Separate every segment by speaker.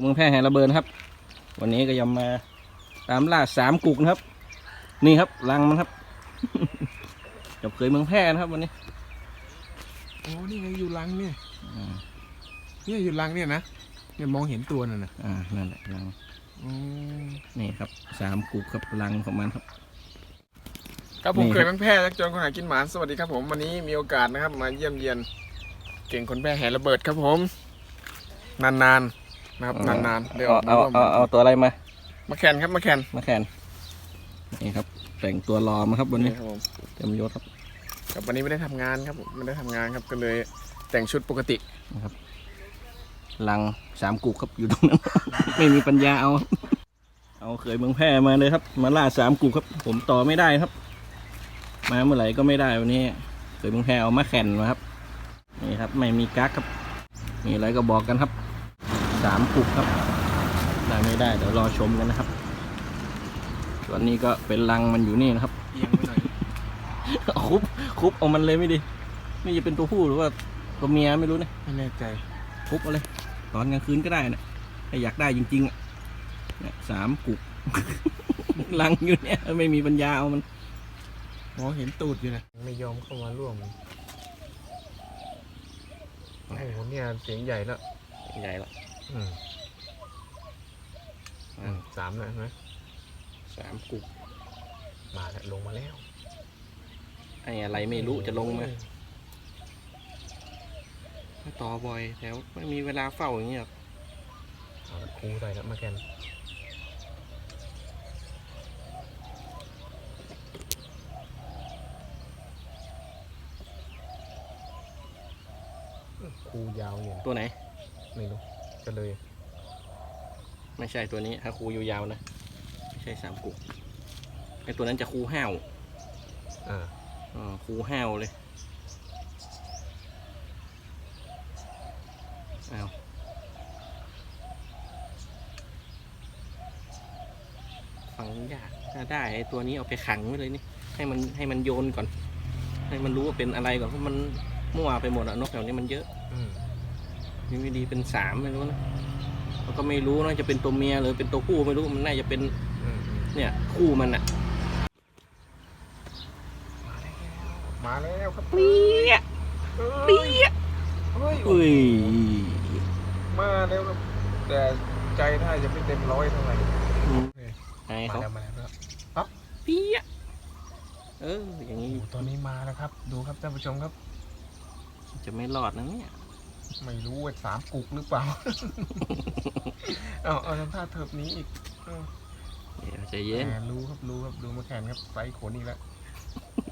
Speaker 1: เมืองแพร่แห่งระเบิดนะครับ วันนี้ก็ยำมาตามล่าสามกุกนะครับ นี่ครับรังมันครับจบเคยเมืองแพร่นะครับ วันนี้
Speaker 2: โอ้นี่ไงอยู่รังเนี่ย
Speaker 1: อ่า
Speaker 2: เนี่ยอยู่รังเนี่ยนะเนี่ยมองเห็นตัวน่ะนะ
Speaker 1: อ่านั่นแหละรัง
Speaker 2: อืม
Speaker 1: นี่ครับสามกุกครับรังของมันครับ
Speaker 2: ครับผม
Speaker 1: นี่
Speaker 2: เค
Speaker 1: ครับ
Speaker 2: ยบางแพร่และจนคนหากินหมาสวัสดีครับ ผมวันนี้มีโอกาสนะครับ มาเยี่ยมเยียน เก่งคนแพร่แห่ระเบิดครับผม นานๆ นะครับนานๆได้ออกมา
Speaker 1: เอา
Speaker 2: ร่วม
Speaker 1: เอาเอาตัวอะไรมา
Speaker 2: มาแข่นครับมาแข่น
Speaker 1: มาแข่นนี่ครับแต่งตัวรอมาครับวันนี้
Speaker 2: ครับผม
Speaker 1: เต็มยศครับ
Speaker 2: ครับวันนี้ไม่ได้ทำงานครับไม่ได้ทำงานครับก็เลยแต่งชุดปกติ
Speaker 1: นะครับรังสามกุกครับอยู่ตรงนั้น ไม่มีปัญญาเอา เอาเคยเมืองแพร่มาเลยครับ มาล่าสามกุกครับ ผมต่อไม่ได้ครับ มาเมื่อไหร่ก็ไม่ได้วันนี้เคยเมืองแพร่เอามาแข่นมาครับนี่ครับ ไม่มีกั๊กครับ มีอะไรก็บอกกันครับ สามกุกครับได้ไม่ได้เดี๋ยวรอชมกันนะครับส่วนนี้ก็เป็นรังมันอยู่นี่นะครับ
Speaker 2: เอียงไปหน่อย
Speaker 1: คุบคุบเอามันเลยไม่ดีนี่จะเป็นตัวผู้หรือว่าตัวเมียไม่รู้นะ
Speaker 2: ไม่แน่ใจ
Speaker 1: คุบเอาเลย ตอนกลางคืนก็ได้นะถ้าอยากได้จริงๆอะเนี่ยสามกุกลังอยู่เนี่ยไม่มีปัญญาเอามัน
Speaker 2: มองเห็นตูดอยู่นะไม่ยอมเข้ามาร่วมโอ้โหเนี่ยเสียงใหญ่แล้ว
Speaker 1: ใหญ่ละ
Speaker 2: อืมอืมสามแล้วใช่ไหม
Speaker 1: สามกุก
Speaker 2: มาแล้วลงมาแล้ว
Speaker 1: ไอ้อะไรไม่รู้จะลงมาต่อบ่อยแถวไม่มีเวลาเฝ้าอย่างเงี้ยหรอก
Speaker 2: เอาละครูใส่แล้วมาแกนครูยาวอยู่นะ
Speaker 1: ตัวไหน
Speaker 2: ไม่รู้ จะเลย
Speaker 1: ไม่ใช่ตัวนี้ ถ้าคูยาวๆนะ ไม่ใช่สามกุกไอ้ตัวนั้นจะคูห้าว
Speaker 2: อ่า
Speaker 1: อ่าคูห้าวเลยอ้าวฟังยากถ้าได้ไอ้ตัวนี้เอาไปขังไว้เลยนี่ ให้มันให้มันโยนก่อน ให้มันรู้ว่าเป็นอะไรก่อนเพราะมันมั่วไปหมดอะนกแถวนี้มันเยอะ
Speaker 2: อืม
Speaker 1: มีวิธีเป็นสามไม่รู้นะแล้วก็ไม่รู้นะจะเป็นตัวเมียหรือเป็นตัวผู้ไม่รู้มันน่าจะเป็น
Speaker 2: อืมอืม
Speaker 1: เนี่ยคู่มันอะ
Speaker 2: มาแล้วครับ
Speaker 1: เปี้ย
Speaker 2: เอ้
Speaker 1: เปี้
Speaker 2: ย
Speaker 1: ย
Speaker 2: เฮ้ย
Speaker 1: อุ้ย
Speaker 2: มาแล้วครับแต่ใจถ้าจะไม่เต็มร้อยเท่าไหร่
Speaker 1: ไอ้
Speaker 2: มา
Speaker 1: เขา
Speaker 2: แล้วมาแล้วครับ
Speaker 1: เปี้ยเอออย่าง
Speaker 2: โอ้
Speaker 1: นี้
Speaker 2: โหตอนนี้มาแล้วครับ ดูครับท่านผู้ชมครับ
Speaker 1: จะไม่รอดนะเนี่ย
Speaker 2: ไม่รู้ว่าสามกุกหรือเปล่า เอาเอาทำท่าเถิบหนี้อีกเอา
Speaker 1: เดี๋ยวใจเย็น
Speaker 2: แหมรู้ครับรู้ครับดูมาแข่งครับไซส์ขนอีกแล้ว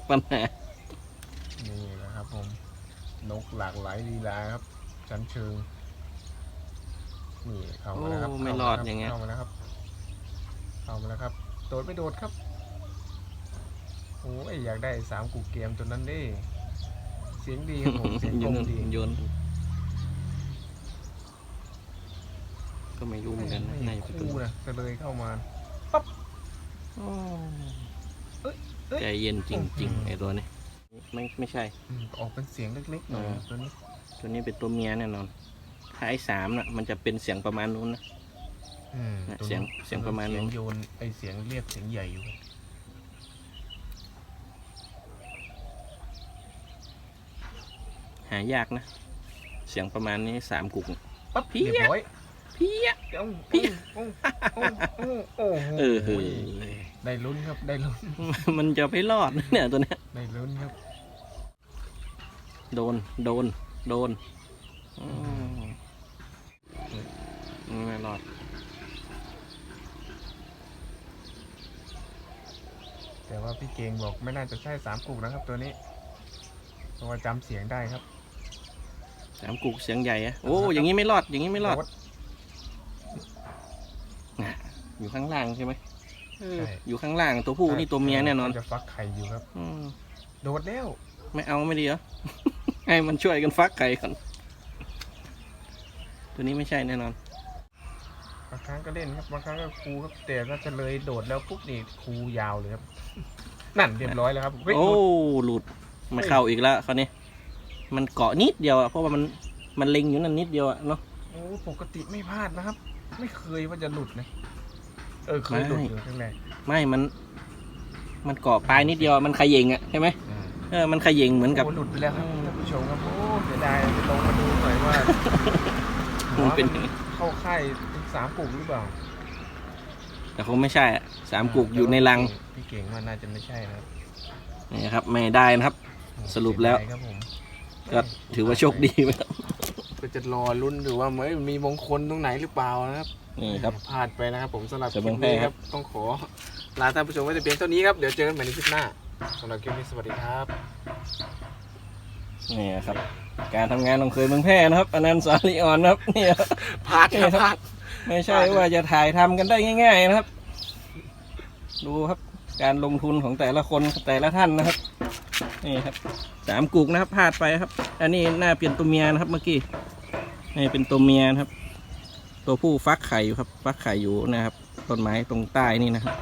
Speaker 1: ปัญหา
Speaker 2: นี่นะครับผม นกหลากหลายลีลาครับชั้นเชิง นี่เข้ามาแล้วครับ
Speaker 1: โอ้ไม่รอดอย่างเงี้ย
Speaker 2: เข้ามาแล้วครับ เข้ามาแล้วครับ โดดไม่โดดครับ โอ้ยอยากได้สามกุกเกมตัวนั้นดิ เสียงดีครับผม เสียง
Speaker 1: โย
Speaker 2: กล
Speaker 1: น
Speaker 2: มดี
Speaker 1: โยน ก็ไม่รู้เหมือนกันนะ
Speaker 2: ไม่
Speaker 1: น่าจะเป็นตัว
Speaker 2: คู่นะจะเลยเข้ามา
Speaker 1: โอ้
Speaker 2: เอ้ยเอ้ย
Speaker 1: ใจเย็นจริง ๆ ไอ้ตัวนี้ไม่ไม่ใช่
Speaker 2: อืมออกเป็นเสียงเล็กๆหน่อย
Speaker 1: อ่า
Speaker 2: ตัวนี้
Speaker 1: ตัวนี้เป็นตัวเมียแน่นอนถ้าไอ้สามน่ะมันจะเป็นเสียงประมาณนู้นนะ
Speaker 2: อืม
Speaker 1: เนี่ย
Speaker 2: ตัว
Speaker 1: เสียง
Speaker 2: นู้น
Speaker 1: เสียงประมาณ
Speaker 2: เสียง
Speaker 1: นี้
Speaker 2: โยนไอเสียงเรียกเสียงใหญ่อยู่ครับ
Speaker 1: หายากนะ เสียงประมาณนี้สามกุก
Speaker 2: ปั๊บ
Speaker 1: เพี้ย
Speaker 2: เรียบร้อย
Speaker 1: เพี้ย
Speaker 2: อ้โอ้โอ้โอ้โอ้โห
Speaker 1: เออเฮ้ย
Speaker 2: ได้ลุ้นครับได้ลุ้น
Speaker 1: มันจะไม่รอดเนี่ยตัวเนี้ย
Speaker 2: ได้ลุ้นครับ
Speaker 1: โดนโดน โดนไม่รอด
Speaker 2: แต่ว่าพี่เก่งบอกไม่น่าจะใช่สามกุกนะครับตัวนี้เพราะว่าจำเสียงได้ครับ
Speaker 1: สามกุกเสียงใหญ่อะโอ้อย่างนี้ไม่รอดอย่างนี้ไม่รอด อยู่ข้างล่างใช่ไหมเออ
Speaker 2: ใช่
Speaker 1: อยู่ข้างล่างตัวผู้นี่ตัวเมียแน่นอน
Speaker 2: จะฟักไข่อยู่ครับ
Speaker 1: อืม
Speaker 2: โดดแล้ว
Speaker 1: ไม่เอาไม่ดีเหรอ ให้มันช่วยกันฟักไข่ก่อนตัวนี้ไม่ใช่แน่นอน
Speaker 2: บางครั้งก็เล่นครับบางครั้งก็ครูครับแต่ถ้าจะเลยโดดแล้วปุ๊บนี่ครูยาวเลยครับ นั่นเรียบร้อยแล้วครับเฮ้ย
Speaker 1: โอ้
Speaker 2: หลุด
Speaker 1: หลุดไม่เข้าอีกแล้วคราวนี้ มันเกาะนิดเดียวอะเพราะว่ามัน มันเล็งอยู่นั่นนิดเดียวอะเนาะ
Speaker 2: โอ้ปกติไม่พลาดนะครับ ไม่เคยว่าจะหลุดนะ เออเคยหลุดอยู่ข้างใน
Speaker 1: ไม่มัน มันเกาะปลายนิดเดียวมันขยิงอะใช่ไหมเออมันขยิงเหมือนกับ
Speaker 2: โอ้หลุดไปแล้วครับท่านผู้ชมครับโอ้เสียดายไปลงมาดูหน่อยว่า
Speaker 1: มันเป็น
Speaker 2: เข้าค่ายสามกลุ่มหรือเปล่า
Speaker 1: แต่คงไม่ใช่อะสามกุกอยู่ในรัง
Speaker 2: พี่เก่งว่าน่าจะไม่ใช่นะครับ
Speaker 1: นี่ครับ ไม่ได้นะครับ สรุปแล้วก็ถือว่าโชคดีไปครับ
Speaker 2: ก็จะรอลุ้นดูว่าเมื่อมีมงคลตรงไหนหรือเปล่านะครับ
Speaker 1: นี่ครับ
Speaker 2: พลาดไปนะครับผมสำหรับค
Speaker 1: เสื
Speaker 2: ลิ
Speaker 1: อ
Speaker 2: ป
Speaker 1: เมืองแพร่
Speaker 2: นี้
Speaker 1: ค
Speaker 2: ค
Speaker 1: รั
Speaker 2: รับบต้องขอลาท่านผู้ชมไว้แต่เพียงเท่านี้ครับ เดี๋ยวเจอกันใหม่ในคลิปหน้าสำหรับคลิปนี้สวัสดีครับ
Speaker 1: นี่ครับ การทำงานของเคยเมืองแพร่นะครับอนันต์สาลีอ่อนนะครับเนี่ย
Speaker 2: พลาดครับพลาด
Speaker 1: ไม่ใช่ว่าจะถ่ายทำกันได้ง่าย ๆ นะครับ ดูครับการลงทุนของแต่ละคนแต่ละท่านนะครับ นี่ครับสามกุกนะครับพลาดไปครับ อันนี้น่าเปลี่ยนตัวเมียนะครับเมื่อกี้นี่เป็นตัวเมียนะครับ ตัวผู้ฟักไข่อยู่ครับ ฟักไข่อยู่นะครับ ต้นไม้ตรงใต้นี่นะครับ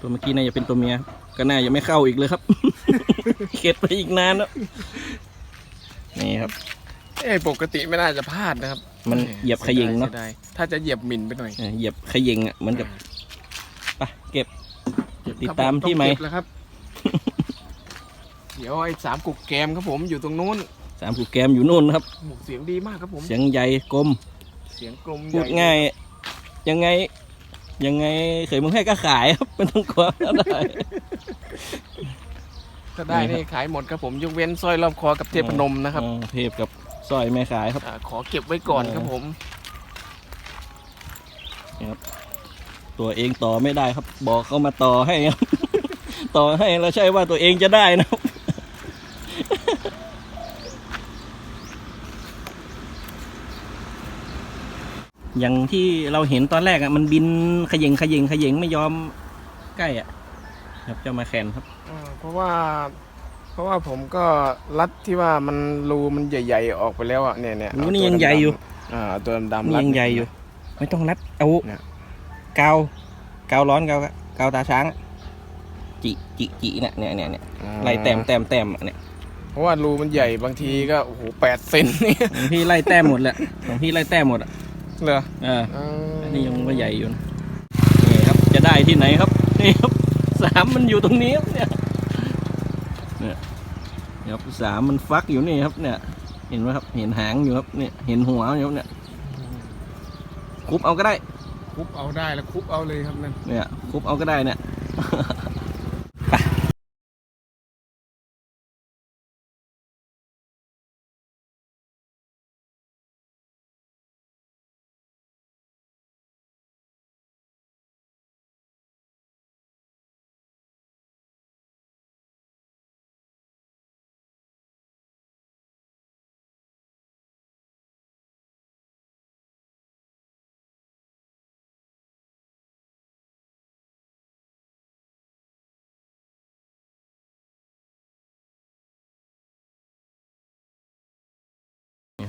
Speaker 1: ตัวเมื่อกี้น่าจะเป็นตัวเมียครับก็น่าจะไม่เข้าอีกเลยครับ เข็ดไปอีกนานแล้วนี่ครับ
Speaker 2: เอ้ยปกติไม่น่าจะพลาดนะครับ
Speaker 1: มันเหยียบขยิงเนาะ
Speaker 2: สียดยถ้าจะเหยียบหมิ่นไปหน่อย
Speaker 1: เออเหยียบขยิงอะเหมือนกับไปเก็บติด
Speaker 2: ครับ
Speaker 1: ตาม
Speaker 2: ผ
Speaker 1: ที่ไหม
Speaker 2: ต้องเก็บแล้วครับ เดี๋ยวไอ้สามกุกแกมครับผมอยู่ตรงนู้น
Speaker 1: สามกุกแกมอยู่นู่นนะครับ
Speaker 2: โอ้โหเสียงดีมากครับผม
Speaker 1: เสียงใหญ่กลม
Speaker 2: เสียงกลม
Speaker 1: พูด
Speaker 2: ใหญ่
Speaker 1: ง่าย ยังไง ยังไงเคยมึงให้ก็ขายครับไม่ต้องกลัวได้
Speaker 2: ถ้าได้นี่ขายหมดครับผมยกเว้นสร้อยรอบคอกับเทพนมนะครับ
Speaker 1: เออเทพกับสร้อยไม่ขายครับ
Speaker 2: อ่าขอเก็บไว้ก่อน
Speaker 1: เออ
Speaker 2: ครับผม
Speaker 1: ตัวเองต่อไม่ได้ครับ บอกเขามาต่อให้ครับ ต่อให้แล้วใช่ว่าตัวเองจะได้นะครับ อย่างที่เราเห็นตอนแรกอะมันบินขยิงขยิงขยิงไม่ยอมใกล้อะครับเจ้ามาแคนครับ
Speaker 2: อ่าเพราะว่า เพราะว่าผมก็รัดที่ว่ามันรูมันใหญ่ ๆ ออกไปแล้วอะเนี่ยเนี่ย
Speaker 1: รู
Speaker 2: เอา
Speaker 1: นี่
Speaker 2: ตัว
Speaker 1: ยังใหญ่อยู่
Speaker 2: ดำๆอ่าเอาตัวดำๆ
Speaker 1: นี่
Speaker 2: รัด
Speaker 1: ยังใหญ่อยู่ ไม่ต้องรัดเอา
Speaker 2: เนี่ย
Speaker 1: กาวกาวร้อนกาวกาวตาช้างอะจิจิจิเนี่ยเนี่ยเนี่ยเนี่ย
Speaker 2: อ่า
Speaker 1: ไล่แต้มแต้มแต้มอะเนี่ย
Speaker 2: เพราะว่ารูมันใหญ่บางทีก็โอ้โหแปดเซนเนี่ย
Speaker 1: ของพี่ไล่แต้มหมดแหละของพี่ไล่แต้มหมดอะ
Speaker 2: เหรอ
Speaker 1: เออ
Speaker 2: อ่า
Speaker 1: อันนี้ยังไม่ใหญ่อยู่นะนี่ครับจะได้ที่ไหนครับนี่ครับสามมันอยู่ตรงนี้ครับเนี่ยเนี่ยเนี่ยครับสามมันฟักอยู่นี่ครับเนี่ย เห็นไหมครับเห็นหางอยู่ครับเนี่ยเห็นหัวอยู่ครับเนี่ยคุบเอาก็ได้
Speaker 2: คุบเอาได้แล้วคุบเอาเลยครับนั่น
Speaker 1: เนี่ยคุบเอาก็ได้เนี่ย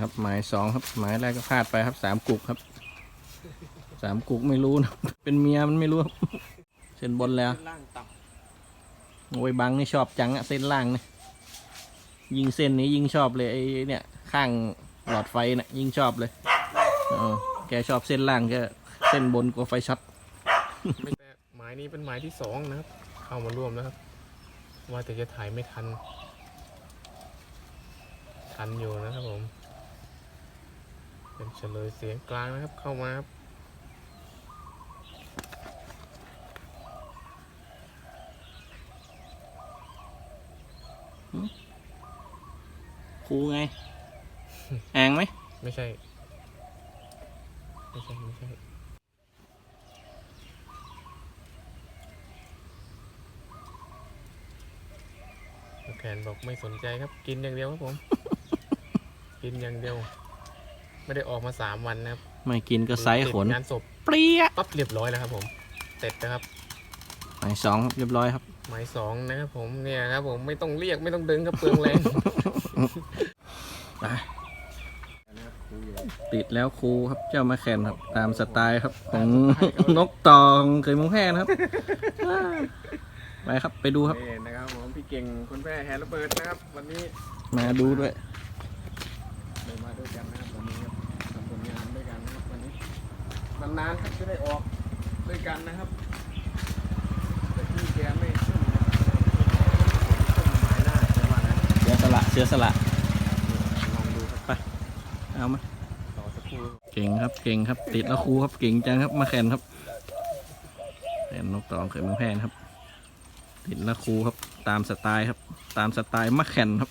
Speaker 1: ครับหมายสองครับหมายแรกก็พลาดไปครับสามกุกครับสามกุกไม่รู้นะเป็นเมียมันไม่รู้ครับเส้นบนแล้ว
Speaker 2: ล่างต่
Speaker 1: โอ้ยบังนี่ชอบจังอะเส้นล่างเนี่ยยิงเส้นนี้ยิงชอบเลยไอ้เนี่ยข้างหลอดไฟเนี่ยยิงชอบเลยเออแกชอบเส้นล่างแกเส้นบนกลัวไฟช็อตำ
Speaker 2: ไม่แต่หมายนี้เป็นหมายที่สองนะครับ เข้ามาร่วมแล้วครับ ว่าแต่จะถ่ายไม่ทัน ทันอยู่นะครับผม เป็นเฉลยเสียงกลางนะครับเข้ามาครับ
Speaker 1: ครูไงอ่างไหม
Speaker 2: ไม่ใช่ ไม่ใช่ ไม่ใช่ แขนบอกไม่สนใจครับ กินอย่างเดียวครับผม กินอย่างเดียว ไม่ได้ออกมาสามวันนะครับ
Speaker 1: ไม่กินก็ไซส์ขน
Speaker 2: งานศพ
Speaker 1: เปรี้ย
Speaker 2: ปั๊บเรียบร้อยแล้วครับผมเสร็จนะครับ
Speaker 1: หมายสองครับเรียบร้อยครับ
Speaker 2: หมายสองนะครับผมเนี่ยครับผมไม่ต้องเรียกไม่ต้องดึงครับเปลืองแรง
Speaker 1: ไปติดแล้วครูครับเจ้ามาแคนครับ ตามสไตล์ครับ ของ นกตองเคยมองแพร่นะครับ ไปครับไปดูครับ
Speaker 2: นี่นะครับผมพี่เก่งคนแพร่แฮร์ระเบิดนะครับ วันนี้
Speaker 1: มาดูด้วย
Speaker 2: เลยมาด้วยกันนะครับวันนี้ครับทำผลงานด้วยกันนะครับวั นนี้นานๆครับจะได้ออกด้วยกันนะครับ แต่พี่แกไม่ขึ้นนะต้นไม้ได้แต่ว่านะ
Speaker 1: เสียสละเสียสละ
Speaker 2: ลองดูครับ
Speaker 1: เอามา
Speaker 2: ต่อสักครู่
Speaker 1: เก่งครับเก่งครับ ติดแล้วครูครับเก่งจังครับมาแข่นครับแข่นนกตองเคยเมืองแพนครับ ติดแล้วครูครับ ตามสไตล์ครับ ตามสไตล์มาแข่นครับ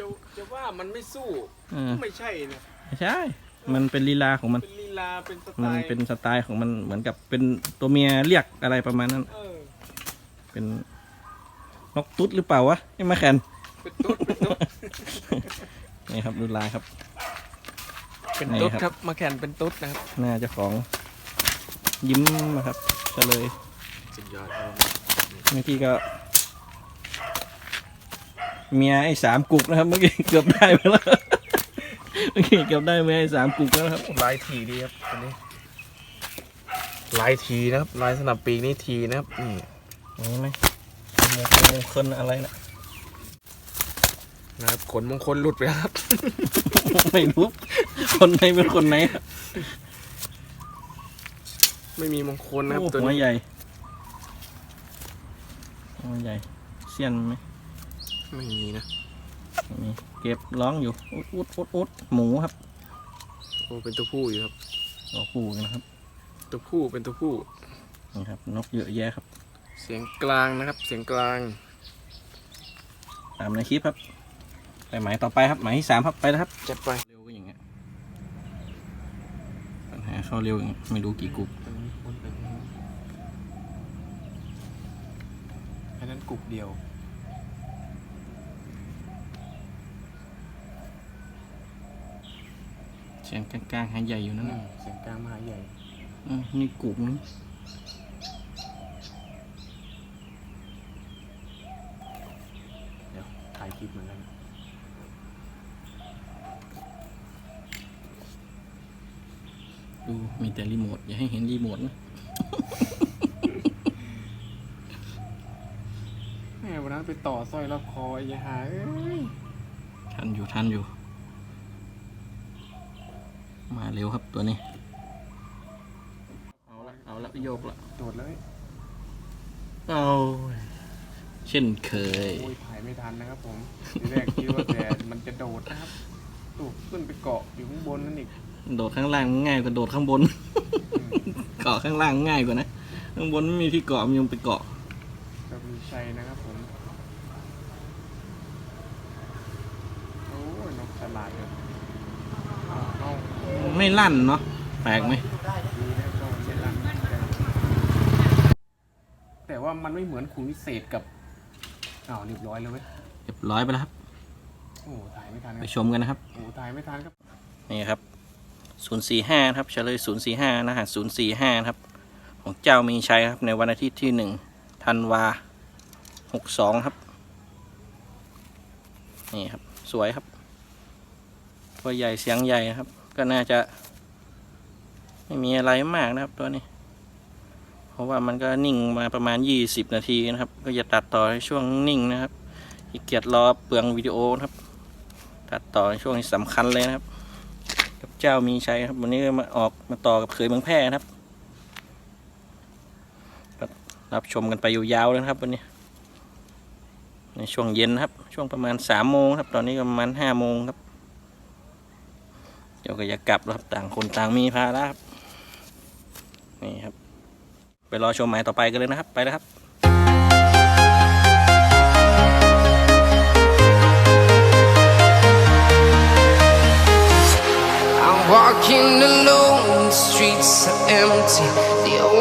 Speaker 2: จะจะว่ามันไม่สู้
Speaker 1: เออ
Speaker 2: ไม่ใช่นะ
Speaker 1: ไม่ใช่ มันเป็นลีลาของมัน
Speaker 2: เป็นลีลาเป็นสไต
Speaker 1: มัน
Speaker 2: ล์
Speaker 1: เป็นสไตล์ของมันเหมือนกับเป็นตัวเมียเรียกอะไรประมาณนั้น
Speaker 2: เออ
Speaker 1: เป็นนกตุ๊ดหรือเปล่าวะไอ้มาแข่น
Speaker 2: เป็นตุ๊ดเป็นตุ๊ด
Speaker 1: นี่ครับดูลายครับ
Speaker 2: เป็น
Speaker 1: นี่
Speaker 2: ตุ๊ด
Speaker 1: ครับ
Speaker 2: ครับมาแข่นเป็นตุ๊ดนะครับ
Speaker 1: หน้าเจ้าของยิ้มนะครับก็เลย
Speaker 2: สุดยอดครับ
Speaker 1: เมื่อกี้ก็ เมียไอ้สามกุกนะครับ เมื่อกี้ เกือบได้ไปแล้ว เมื่อกี้เกือบได้เมียไอ้สามกุกแล้วครับ
Speaker 2: ลายทีดีครับอันนี้ลายทีนะครับลายสนับปีกนี่ทีนะครับนี่
Speaker 1: นี่ไหมมงคลมงคลอะไรนะ
Speaker 2: นะครับขนมงคลหลุดไปแล้วครับ
Speaker 1: ไม่รู้คนไหนเป็นคนไหนครับ
Speaker 2: ไม่มีมงคลนะครับ
Speaker 1: โอ้
Speaker 2: ตัว
Speaker 1: หัว
Speaker 2: นี้
Speaker 1: ใหญ่หัวใหญ่เสี้ยนไหม
Speaker 2: ไม่มีนะ
Speaker 1: ไม่มีเก็บร้องอยู่อุดอุดอุดอุดหมูครับ
Speaker 2: โอ้เป็นตัวผู้อยู่ครับ
Speaker 1: ตัวผู้กันนะครับ
Speaker 2: ตัวผู้เป็นตัวผู้
Speaker 1: นี่ครับ นกเยอะแยะครับ
Speaker 2: เสียงกลางนะครับ เสียงกลาง
Speaker 1: ตามในคลิปครับ ไปหมายต่อไปครับหมายที่สามครับไปแล้วครับ
Speaker 2: จัดไป
Speaker 1: เร็วก็อย่างเงี้ยปัญหาเข้าเร็วอย่างเงี้ยไม่รู้กี่กุ๊ก
Speaker 2: อันนั้นกลุ่มเดียว
Speaker 1: เสียงกลางๆหายใหญ่อยู่นั่น
Speaker 2: อื
Speaker 1: นะ
Speaker 2: มเสียงกลางมหาใหญ่
Speaker 1: อืมนี่กุ๊กนึง
Speaker 2: เดี๋ยวถ่ายคลิปเหมือนกัน
Speaker 1: ดูมีแต่รีโมทอย่าให้เห็นรีโมทนะ
Speaker 2: แม่วันนั้นไปต่อสร้อยรอบคอไอ้ยาหาเอ้ย
Speaker 1: ทันอยู่ทันอยู่ มาเร็วครับตัวนี้ เอาละเอาละโยกละ
Speaker 2: โดดเลย
Speaker 1: เอาเช่นเคย
Speaker 2: โอ้ยถ่ายไม่ทันนะครับผมทีแรกคิดว่าแต่มันจะโดดนะครับตูดขึ้นไปเกาะอยู่ข้างบนนั่นอีก
Speaker 1: โดดข้างล่างง่ายกว่าโดดข้างบน
Speaker 2: อืม
Speaker 1: เกาะข้างล่างง่ายกว่านะ ข้างบนไม่มีที่เกาะมันยังไปเกาะ
Speaker 2: ก็มีชัยนะครับผมโอ้ยนกฉลาดเลยเอาเอา
Speaker 1: ไม่ลั่นเนาะแปลกไหม
Speaker 2: ดีนะครับก็ไม่ลั่นแต่ว่ามันไม่เหมือนขุนวิเศษกับอ้าวเรียบร้อยเลยเว้ย
Speaker 1: เรียบร้อยไปแล้วครับ
Speaker 2: โอ้ถ่ายไม่ทันค
Speaker 1: ไป
Speaker 2: รับ
Speaker 1: ชมกันนะครับ
Speaker 2: โอ้ถ่ายไม่ทันครับ
Speaker 1: นี่ครับ 045ครับเฉลย045นะฮะ045ครับ ของเจ้ามีชัยครับในวันอาทิตย์ที่ 1 ธันวา 62 ครับ นี่ครับ สวยครับ ตัวใหญ่เสียงใหญ่นะครับ ก็น่าจะ ไม่มีอะไรมากนะครับตัวนี้ เพราะว่ามันก็นิ่งมาประมาณ 20 นาทีนะครับ ก็จะตัดต่อในช่วงนิ่งนะครับขี้เกียจรอเปลืองวิดีโอนะครับ ตัดต่อในช่วงที่สำคัญเลยนะครับกับเจ้ามีชัยครับวันนี้มาออกมาต่อกับเคยเมืองแพร่นะครับรับชมกันไปยาวๆเลยครับวันนี้ ในช่วงเย็นนะครับ ช่วงประมาณสามโมงครับ ตอนนี้ก็ประมาณห้าโมงครับ ดี๋ยวก็จะกลับครับต่างคนต่างมีภาระครับนี่ครับ ไปรอชมหมายต่อไปกันเลยนะครับ ไปแล้วครับ
Speaker 3: I'm walking alone, the streets are empty.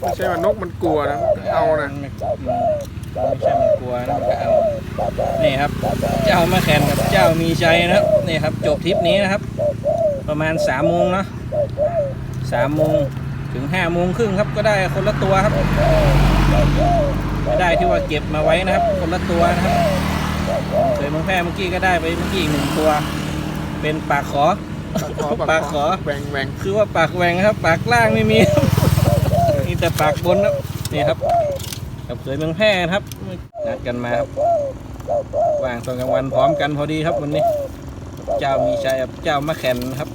Speaker 3: ไม่
Speaker 2: ใช่มันกมันกลัวนะเอานะ
Speaker 1: ไม่ใช่มันกลัวนะเอานี่ครับ เจ้ามาแขนกับเจ้ามีใจนะครับนี่ครับ จบทริปนี้นะครับ ประมาณสามโมงเนาะสามโมงถึงห้าโมงครึ่งครับก็ได้คนละตัวครับ ไม่ได้ที่ว่าเก็บมาไว้นะครับ คนละตัวนะครับเคยเมืองแพร่เมื่อกี้ก็ได้ไปเมื่อกี้อีกหนึ่งตัว เป็นปากขอปากขอ
Speaker 2: แหวงแหวง
Speaker 1: คือว่าปากแหวงครับ ปากล่างไม่มีมีแต่ปากบนครับนี่ครับกับเคยเมืองแพร่นะครับนัดกันมาครับว่างตอนกลางวันพร้อมกันพอดีครับวันนี้ เจ้ามีชัยกับเจ้ามะแขนนะครับ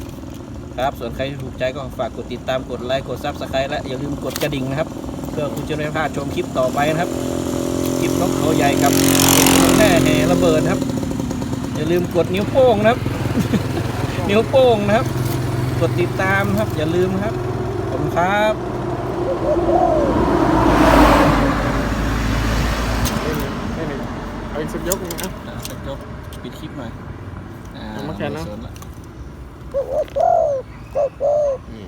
Speaker 1: ครับ ส่วนใครที่ถูกใจก็ฝากกดติดตามกดไลค์กดซับสไครต์และอย่าลืมกดกระดิ่งนะครับ เพื่อคุณจะไม่พลาดชมคลิปต่อไปนะครับคลิปนกเขาใหญ่กับแม่แห่ระเบิดครับอย่าลืมกดนิ้วโป้งนะครับ นิ้วโป้งนะครับ กดติดตามครับ อย่าลืมครับผมครับ
Speaker 2: ไม่หนึ่เอาอีสักยกนึงนะ
Speaker 1: สักยกปิดคลิปหน่อยอ่
Speaker 2: มาแค่นั้
Speaker 1: วนี่